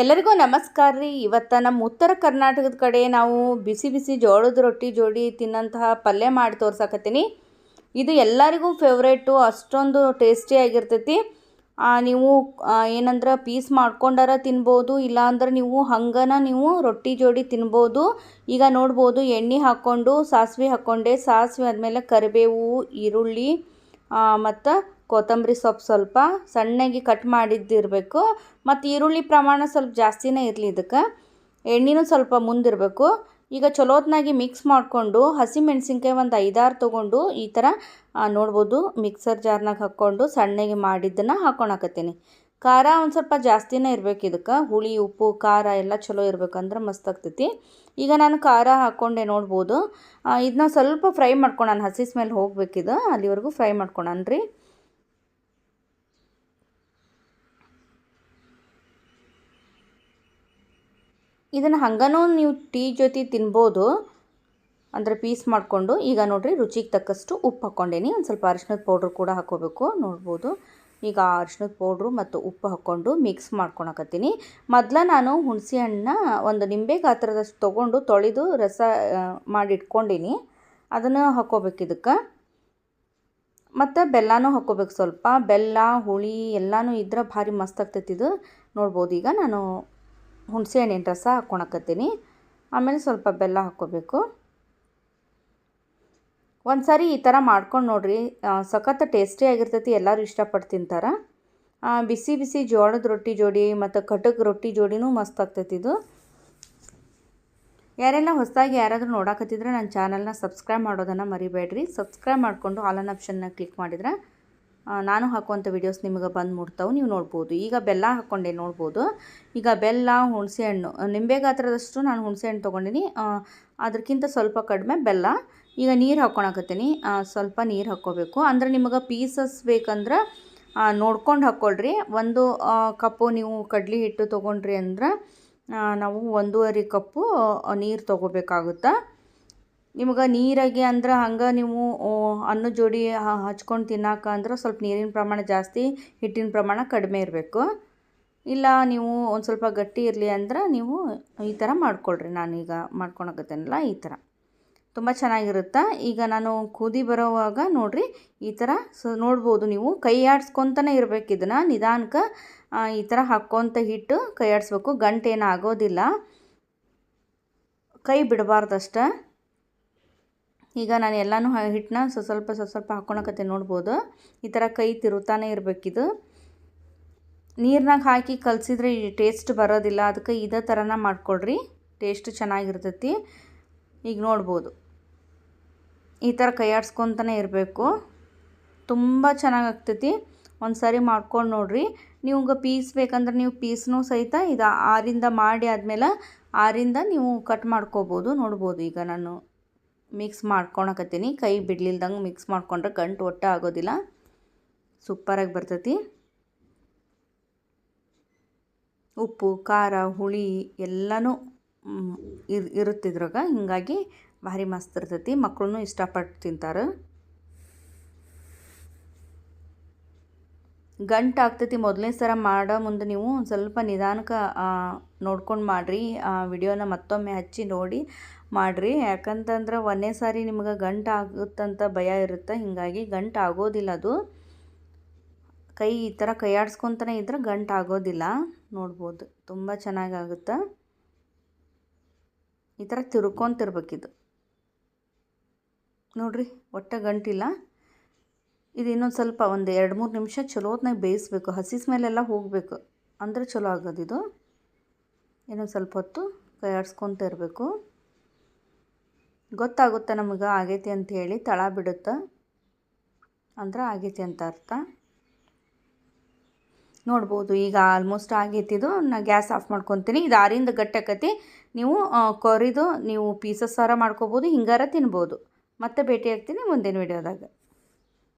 ಎಲ್ಲರಿಗೂ ನಮಸ್ಕಾರ ರೀ. ಇವತ್ತು ನಮ್ಮ ಉತ್ತರ ಕರ್ನಾಟಕದ ಕಡೆ ನಾವು ಬಿಸಿ ಬಿಸಿ ಜೋಳದ ರೊಟ್ಟಿ ಜೋಡಿ ತಿನ್ನಂತಹ ಪಲ್ಯ ಮಾಡಿ ತೋರ್ಸಕತ್ತೀನಿ. ಇದು ಎಲ್ಲರಿಗೂ ಫೇವ್ರೇಟು ಅಷ್ಟೊಂದು ಟೇಸ್ಟಿ ಆಗಿರ್ತೈತಿ. ನೀವು ಏನಂದ್ರೆ ಪೀಸ್ ಮಾಡ್ಕೊಂಡಾರ ತಿನ್ಬೋದು, ಇಲ್ಲಾಂದ್ರೆ ನೀವು ಹಂಗನ ನೀವು ರೊಟ್ಟಿ ಜೋಡಿ ತಿನ್ಬೋದು. ಈಗ ನೋಡ್ಬೋದು, ಎಣ್ಣೆ ಹಾಕ್ಕೊಂಡು ಸಾಸಿವೆ ಹಾಕ್ಕೊಂಡೆ ಸಾಸಿವೆ ಆದಮೇಲೆ ಕರಿಬೇವು, ಈರುಳ್ಳಿ ಮತ್ತು ಕೊತ್ತಂಬರಿ ಸೊಪ್ಪು ಸ್ವಲ್ಪ ಸಣ್ಣಗೆ ಕಟ್ ಮಾಡಿದ್ದಿರಬೇಕು. ಮತ್ತು ಈರುಳ್ಳಿ ಪ್ರಮಾಣ ಸ್ವಲ್ಪ ಜಾಸ್ತಿನೇ ಇರಲಿ ಇದಕ್ಕೆ. ಎಣ್ಣೆನೂ ಸ್ವಲ್ಪ ಮುಂದಿರಬೇಕು. ಈಗ ಚಲೋತ್ನಾಗಿ ಮಿಕ್ಸ್ ಮಾಡಿಕೊಂಡು ಹಸಿಮೆಣಸಿನ್ಕಾಯಿ ಒಂದು ಐದಾರು ತೊಗೊಂಡು ಈ ಥರ ನೋಡ್ಬೋದು ಮಿಕ್ಸರ್ ಜಾರ್ನಾಗ ಹಾಕ್ಕೊಂಡು ಸಣ್ಣಗೆ ಮಾಡಿದ್ದನ್ನು ಹಾಕ್ಕೊಳಕತ್ತೀನಿ ಖಾರ ಒಂದು ಸ್ವಲ್ಪ ಜಾಸ್ತಿನೇ ಇರಬೇಕು ಇದಕ್ಕೆ. ಹುಳಿ, ಉಪ್ಪು, ಖಾರ ಎಲ್ಲ ಚಲೋ ಇರ್ಬೇಕಂದ್ರೆ ಮಸ್ತ್ ಆಗ್ತೈತಿ. ಈಗ ನಾನು ಖಾರ ಹಾಕ್ಕೊಂಡೆ ನೋಡ್ಬೋದು. ಇದನ್ನ ಸ್ವಲ್ಪ ಫ್ರೈ ಮಾಡ್ಕೊಳಣ ಹಸಿ ಸ್ಮೆಲ್ ಹೋಗ್ಬೇಕಿದು, ಅಲ್ಲಿವರೆಗೂ ಫ್ರೈ ಮಾಡ್ಕೊಳನ್ರಿ. ಇದನ್ನು ಹಂಗನೂ ನೀವು ಟೀ ಜೊತೆ ತಿನ್ಬೋದು. ಅಂದರೆ ಪೀಸ್ ಮಾಡಿಕೊಂಡು, ಈಗ ನೋಡಿರಿ ರುಚಿಗೆ ತಕ್ಕಷ್ಟು ಉಪ್ಪು ಹಾಕ್ಕೊಂಡೇನಿ. ಒಂದು ಸ್ವಲ್ಪ ಅರಿಶಿನದ ಪೌಡ್ರ್ ಕೂಡ ಹಾಕೋಬೇಕು. ನೋಡ್ಬೋದು. ಈಗ ಅರಿಶಿನದ ಪೌಡ್ರು ಮತ್ತು ಉಪ್ಪು ಹಾಕ್ಕೊಂಡು ಮಿಕ್ಸ್ ಮಾಡ್ಕೊಳಕತ್ತೀನಿ. ಮೊದಲ ನಾನು ಹುಣಸೆ ಹಣ್ಣನ್ನ ಒಂದು ನಿಂಬೆ ಗಾತ್ರದಷ್ಟು ತೊಗೊಂಡು ತೊಳೆದು ರಸ ಮಾಡಿಟ್ಕೊಂಡೀನಿ ಅದನ್ನು ಹಾಕ್ಕೋಬೇಕು ಇದಕ್ಕೆ. ಮತ್ತು ಬೆಲ್ಲನೂ ಹಾಕ್ಕೋಬೇಕು ಸ್ವಲ್ಪ. ಬೆಲ್ಲ, ಹುಳಿ ಎಲ್ಲನೂ ಇದ್ರೆ ಭಾರಿ ಮಸ್ತ್ ಆಗ್ತೈತಿ ಇದು. ನೋಡ್ಬೋದು. ಈಗ ನಾನು ಹುಣಸೆ ಹಣ್ಣಿನ ರಸ ಹಾಕ್ಕೊಳಕತ್ತೀನಿ ಆಮೇಲೆ ಸ್ವಲ್ಪ ಬೆಲ್ಲ ಹಾಕ್ಕೋಬೇಕು. ಒಂದು ಸಾರಿ ಈ ಥರ ಮಾಡ್ಕೊಂಡು ನೋಡ್ರಿ ಸಖತ್ತು ಸಖತ್ ಟೇಸ್ಟಿ ಆಗಿರ್ತೈತಿ, ಎಲ್ಲರೂ ಇಷ್ಟಪಟ್ಟು ತಿಂತಾರೆ. ಬಿಸಿ ಬಿಸಿ ಜೋಳದ ರೊಟ್ಟಿ ಜೋಡಿ ಮತ್ತು ಕಟಕ್ ರೊಟ್ಟಿ ಜೋಡಿನೂ ಮಸ್ತ್ ಆಗ್ತೈತಿ ಇದು. ಯಾರೆಲ್ಲ ಹೊಸದಾಗಿ ಯಾರಾದರೂ ನೋಡಾಕತ್ತಿದ್ರೆ ನನ್ನ ಚಾನಲ್ನ ಸಬ್ಸ್ಕ್ರೈಬ್ ಮಾಡೋದನ್ನು ಮರಿಬೇಡ್ರಿ. ಸಬ್ಸ್ಕ್ರೈಬ್ ಮಾಡಿಕೊಂಡು ಆಲನ್ ಆಪ್ಷನ್ನ ಕ್ಲಿಕ್ ಮಾಡಿದ್ರೆ ನಾನು ಹಾಕುವಂಥ ವೀಡಿಯೋಸ್ ನಿಮಗೆ ಬಂದು ಮುಟ್ತಾವೆ, ನೀವು ನೋಡ್ಬೋದು. ಈಗ ಬೆಲ್ಲ ಹಾಕ್ಕೊಂಡೆ ನೋಡ್ಬೋದು. ಈಗ ಬೆಲ್ಲ, ಹುಣಸೆ ಹಣ್ಣು ನಿಂಬೆ ಗಾತ್ರದಷ್ಟು ನಾನು ಹುಣಸೆಹಣ್ಣು ತೊಗೊಂಡಿನಿ. ಅದಕ್ಕಿಂತ ಸ್ವಲ್ಪ ಕಡಿಮೆ ಬೆಲ್ಲ. ಈಗ ನೀರು ಹಾಕ್ಕೊಳಕತ್ತೀನಿ ಸ್ವಲ್ಪ ನೀರು ಹಾಕ್ಕೋಬೇಕು. ಅಂದ್ರೆ ನಿಮಗೆ ಪೀಸಸ್ ಬೇಕಂದ್ರೆ ನೋಡ್ಕೊಂಡು ಹಾಕ್ಕೊಳ್ರಿ ಒಂದು ಕಪ್ಪು ನೀವು ಕಡ್ಲಿ ಹಿಟ್ಟು ತೊಗೊಂಡ್ರಿ ಅಂದ್ರೆ ನಾವು ಒಂದೂವರೆ ಕಪ್ಪು ನೀರು ತೊಗೋಬೇಕಾಗುತ್ತೆ. ನಿಮ್ಗೆ ನೀರಾಗೆ ಅಂದ್ರೆ ಹಂಗೆ ನೀವು ಅನ್ನ ಜೋಡಿ ಹಚ್ಕೊಂಡು ತಿನ್ನಾಕ ಅಂದ್ರೆ ಸ್ವಲ್ಪ ನೀರಿನ ಪ್ರಮಾಣ ಜಾಸ್ತಿ, ಹಿಟ್ಟಿನ ಪ್ರಮಾಣ ಕಡಿಮೆ ಇರಬೇಕು. ಇಲ್ಲ ನೀವು ಒಂದು ಸ್ವಲ್ಪ ಗಟ್ಟಿ ಇರಲಿ ಅಂದ್ರೆ ನೀವು ಈ ಥರ ಮಾಡ್ಕೊಳ್ರಿ. ನಾನೀಗ ಮಾಡ್ಕೊಳಕತ್ತೇನಲ್ಲ ಈ ಥರ ತುಂಬ ಚೆನ್ನಾಗಿರುತ್ತೆ? ಈಗ ನಾನು ಕುದಿ ಬರೋವಾಗ ನೋಡಿರಿ, ಈ ಥರ ಸೊ, ನೋಡ್ಬೋದು ನೀವು. ಕೈ ಆಡಿಸ್ಕೊತಾನೆ ಇರಬೇಕು ಇದನ್ನು. ನಿಧಾನಕ್ಕೆ ಈ ಥರ ಹಾಕ್ಕೊತ ಹಿಟ್ಟು ಕೈ ಆಡಿಸ್ಬೇಕು ಗಂಟೇನು ಆಗೋದಿಲ್ಲ. ಕೈ ಬಿಡಬಾರ್ದಷ್ಟೇ. ಈಗ ನಾನು ಎಲ್ಲನೂ ಹಿಟ್ಟನ್ನ ಸ್ವಲ್ಪ ಸ್ವಲ್ಪ ಸ್ವಲ್ಪ ಸ್ವಲ್ಪ ಹಾಕ್ಕೊಳಕತ್ತೆ ನೋಡ್ಬೋದು. ಈ ಥರ ಕೈ ತಿರುತ್ತಾನೆ ಇರಬೇಕಿದು. ನೀರ್ನಾಗ ಹಾಕಿ ಕಲಸಿದ್ರೆ ಟೇಸ್ಟ್ ಬರೋದಿಲ್ಲ. ಅದಕ್ಕೆ ಇದೇ ಥರನ ಮಾಡ್ಕೊಳ್ರಿ. ಟೇಸ್ಟ್ ಚೆನ್ನಾಗಿರ್ತೈತಿ. ಈಗ ನೋಡ್ಬೋದು. ಈ ಥರ ಕೈ ಆಡಿಸ್ಕೊತಾನೆ ಇರಬೇಕು. ತುಂಬ ಚೆನ್ನಾಗಿ ಆಗ್ತೈತಿ. ಒಂದು ಸಾರಿ ಮಾಡ್ಕೊಂಡು ನೋಡ್ರಿ. ನಿಮ್ಗೆ ಪೀಸ್ ಬೇಕಂದ್ರೆ ನೀವು ಪೀಸ್ನೂ ಸಹಿತ ಇದು ಆರಿಂದ ಮಾಡಿ ಆದಮೇಲೆ ಆರಿಂದ ನೀವು ಕಟ್ ಮಾಡ್ಕೋಬೋದು, ನೋಡ್ಬೋದು ಈಗ ನಾನು. ಮಿಕ್ಸ್ ಮಾಡ್ಕೊಳಕತ್ತೀನಿ. ಕೈ ಬಿಡ್ಲಿಲ್ದಂಗೆ ಮಿಕ್ಸ್ ಮಾಡ್ಕೊಂಡ್ರೆ ಗಂಟು ಒಟ್ಟು ಆಗೋದಿಲ್ಲ. ಸೂಪರಾಗಿ ಬರ್ತೈತಿ. ಉಪ್ಪು, ಖಾರ, ಹುಳಿ ಎಲ್ಲನೂ ಇರ್ ಇರುತ್ತಿದ್ರಾಗ ಹೀಗಾಗಿ ಭಾರಿ ಮಸ್ತ್ ಇರ್ತೈತಿ. ಮಕ್ಕಳು ಇಷ್ಟಪಟ್ಟು ತಿಂತಾರೆ. ಗಂಟು ಆಗ್ತೈತಿ. ಮೊದಲನೇ ಸಲ ಮಾಡೋ ಮುಂದೆ ನೀವು ಸ್ವಲ್ಪ ನಿಧಾನಕ್ಕೆ ನೋಡ್ಕೊಂಡು ಮಾಡಿರಿ. ಆ, ವಿಡಿಯೋನ ಮತ್ತೊಮ್ಮೆ ಹಚ್ಚಿ ನೋಡಿ ಮಾಡಿರಿ. ಯಾಕಂತಂದ್ರೆ ಒಂದೇ ಸಾರಿ ನಿಮ್ಗೆ ಗಂಟು ಆಗುತ್ತಂತ ಭಯ ಇರುತ್ತೆ. ಹೀಗಾಗಿ ಗಂಟು ಆಗೋದಿಲ್ಲ ಅದು. ಕೈ ಈ ಥರ ಕೈ ಆಡಿಸ್ಕೊತಾನೆ ಇದ್ರೆ ಗಂಟು ಆಗೋದಿಲ್ಲ. ನೋಡ್ಬೋದು. ತುಂಬ ಚೆನ್ನಾಗಾಗುತ್ತೆ ಈ ಥರ ತಿರ್ಕೊಂತಿರ್ಬೇಕಿದು. ನೋಡ್ರಿ, ಒಟ್ಟ ಗಂಟಿಲ್ಲ. ಇದು ಇನ್ನೊಂದು ಸ್ವಲ್ಪ ಒಂದು ಎರಡು ಮೂರು ನಿಮಿಷ ಚಲೋತ್ನಾಗ ಬೇಯಿಸ್ಬೇಕು. ಹಸಿ ಸ್ಮೆಲ್ಲೆಲ್ಲ ಹೋಗಬೇಕು. ಅಂದ್ರೆ ಚಲೋ ಆಗೋದು ಇದು. ಇನ್ನೊಂದು ಸ್ವಲ್ಪ ಹೊತ್ತು ಕೈ ಆಡಿಸ್ಕೊತ ಇರಬೇಕು. ಗೊತ್ತಾಗುತ್ತೆ ನಮಗೆ? ಆಗೈತಿ ಅಂತ ಹೇಳಿ ತಳ ಬಿಡುತ್ತೆ? ಅಂದ್ರೆ ಆಗೈತಿ ಅಂತ ಅರ್ಥ. ನೋಡ್ಬೋದು, ಈಗ ಆಲ್ಮೋಸ್ಟ್ ಆಗೈತಿದು ನಾ ಗ್ಯಾಸ್ ಆಫ್ ಮಾಡ್ಕೊತೀನಿ. ಇದು ಆರಿಂದ ಗಟ್ಟಾಕತಿ ನೀವು ಕೊರಿದು ನೀವು ಪೀಸಸ್ ಸಾರ ಮಾಡ್ಕೋಬೋದು, ಹಿಂಗಾರ ತಿನ್ಬೋದು. ಮತ್ತೆ ಭೇಟಿ ಆಗ್ತೀನಿ ಮುಂದಿನ ವಿಡಿಯೋದಾಗ